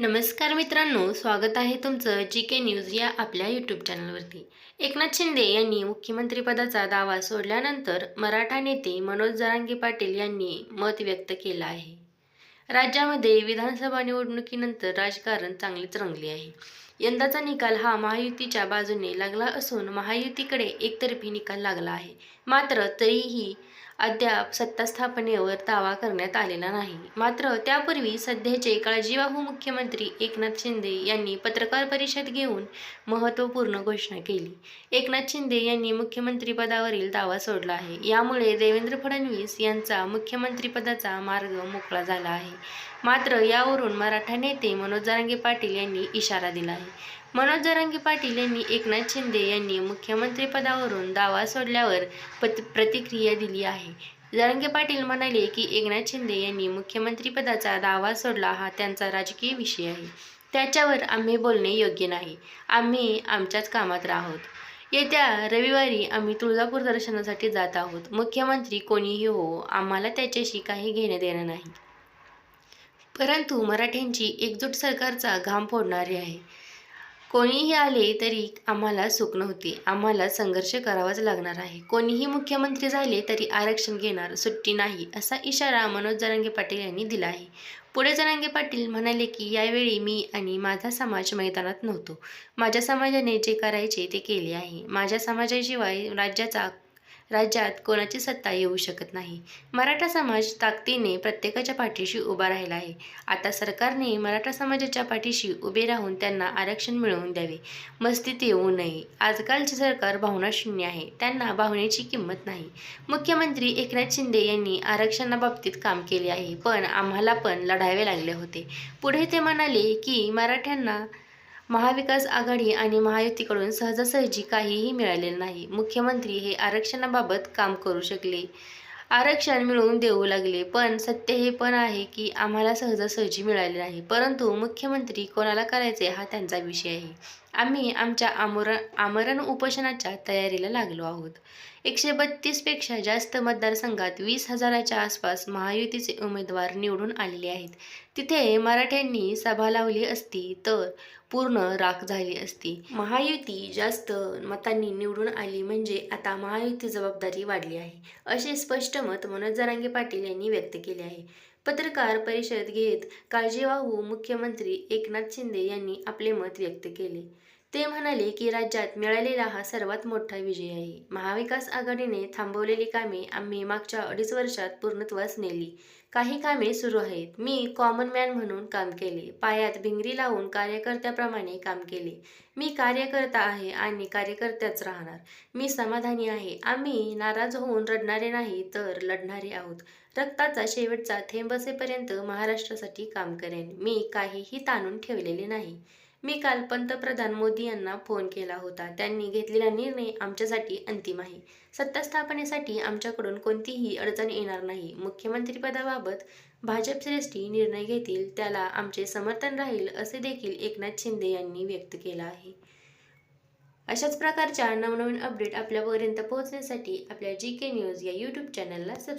नमस्कार मित्रांनो स्वागत आहे तुमचं जी के न्यूज या आपल्या यूट्यूब चॅनलवरती एकनाथ शिंदे यांनी मुख्यमंत्रीपदाचा दावा सोडल्यानंतर मराठा नेते मनोज जरांगे पाटील यांनी मत व्यक्त केलं आहे. राज्यामध्ये विधानसभा निवडणुकीनंतर राजकारण चांगलेच रंगले आहे. यंदाचा निकाल हा महायुतीच्या बाजूने लागला असून महायुतीकडे एकतर्फी निकाल लागला आहे. मात्र तरीही अद्याप सत्तास्थापनेवर दावा करण्यात आलेला नाही. मात्र त्यापूर्वी सध्याचे काळजीवाहू मुख्यमंत्री एकनाथ शिंदे यांनी पत्रकार परिषद घेऊन महत्त्वपूर्ण घोषणा केली. एकनाथ शिंदे यांनी मुख्यमंत्रीपदावरील दावा सोडला आहे. यामुळे देवेंद्र फडणवीस यांचा मुख्यमंत्रीपदाचा मार्ग मोकळा झाला आहे. मात्र यावरून मराठा नेते मनोज जरांगे पाटील यांनी इशारा दिला आहे. मनोज जरांगे पाटील यांनी एकनाथ शिंदे यांनी मुख्यमंत्रीपदावरून दावा सोडल्यावर पत प्रतिक्रिया दिली आहे. जरांगे पाटील म्हणाले की एकनाथ शिंदे यांनी मुख्यमंत्रीपदाचा दावा सोडला हा त्यांचा राजकीय विषय आहे. त्याच्यावर आम्ही बोलणे योग्य नाही. आम्ही आमच्याच कामात राहोत. येत्या रविवारी आम्ही तुळजापूर दर्शनासाठी जात आहोत. मुख्यमंत्री कोणीही हो आम्हाला त्याच्याशी काही घेणं देणं नाही. परंतु मराठ्यांची एकजूट सरकारचा घाम फोडणारी आहे. कोणीही आले तरी आम्हाला सुख नव्हते. आम्हाला संघर्ष करावाच लागणार आहे. कोणीही मुख्यमंत्री झाले तरी आरक्षण घेणार सुट्टी नाही असा इशारा मनोज जरांगे पाटील यांनी दिला आहे. पुढे जरांगे पाटील म्हणाले की यावेळी मी आणि माझा समाज मैदानात नव्हतो. माझ्या समाजाने जे करायचे ते केले आहे. माझ्या समाजाशिवाय राज्याचा राज्यात कोणाची सत्ता येऊ शकत नाही. मराठा समाज ताकदीने प्रत्येकाच्या पाठीशी उभा राहिला आहे. आता सरकारने मराठा समाजाच्या पाठीशी उभे राहून त्यांना आरक्षण मिळवून द्यावे. मस्तीत येऊ नये. आजकालचे सरकार भावनाशून्य आहे. त्यांना भावनेची किंमत नाही. मुख्यमंत्री एकनाथ शिंदे यांनी आरक्षणाबाबतीत काम केले आहे. पण आम्हाला पण लढावे लागले होते. पुढे ते म्हणाले की मराठ्यांना महाविकास आघाडी आणि महायुतीकडून सहजासहजी काहीही मिळालेले नाही. मुख्यमंत्री हे आरक्षणाबाबत काम करू शकले. आरक्षण मिळवून देऊ लागले. पण सत्य हे पण आहे की आम्हाला सहजासहजी मिळाले नाही. परंतु मुख्यमंत्री कोणाला करायचे हा त्यांचा विषय आहे. आम्ही आमच्या आमरण आमरण उपोषणाच्या तयारीला लागलो आहोत. एकशे बत्तीसपेक्षा जास्त मतदारसंघात वीस हजाराच्या आसपास महायुतीचे उमेदवार निवडून आलेले आहेत. तिथे मराठ्यांनी सभा लावली असती तर पूर्ण राख झाली असती. महायुती जास्त मतांनी निवडून आली म्हणजे आता महायुती जबाबदारी वाढली आहे असे स्पष्ट मत मनोज जरांगे पाटील यांनी व्यक्त केले आहे. पत्रकार परिषद घेत काळजीवाहू मुख्यमंत्री एकनाथ शिंदे यांनी आपले मत व्यक्त केले. ते म्हणाले की राज्यात मिळालेला हा सर्वात मोठा विजय आहे. महाविकास आघाडीने थांबवलेली कामे आम्ही मागच्या अडीच वर्षात पूर्णत्वास नेली. काही कामे सुरू आहेत. मी कॉमन मॅन म्हणून काम केले. पायात भिंगरी लावून कार्यकर्त्याप्रमाणे काम केले. मी कार्यकर्ता आहे आणि कार्यकर्त्याच राहणार. मी समाधानी आहे. आम्ही नाराज होऊन रडणारे नाही तर लढणारे आहोत. रक्ताचा शेवटचा थेंब असेपर्यंत महाराष्ट्रासाठी काम करेन. मी काहीही ताणून ठेवलेले नाही. मी काल पंतप्रधान मोदी यांना फोन केला होता. त्यांनी घेतलेला निर्णय आमच्यासाठी अंतिम आहे. सत्ता स्थापनेसाठी आमच्याकडून कोणतीही अडचण येणार नाही. मुख्यमंत्रीपदाबाबत भाजप श्रेष्ठी निर्णय घेतील त्याला आमचे समर्थन राहील असे देखील एकनाथ शिंदे यांनी व्यक्त केलं आहे. अशाच प्रकारच्या नवनवीन अपडेट आपल्यापर्यंत पोहोचण्यासाठी आपल्या जी के न्यूज या यूट्यूब चॅनलला सबस्क्राईब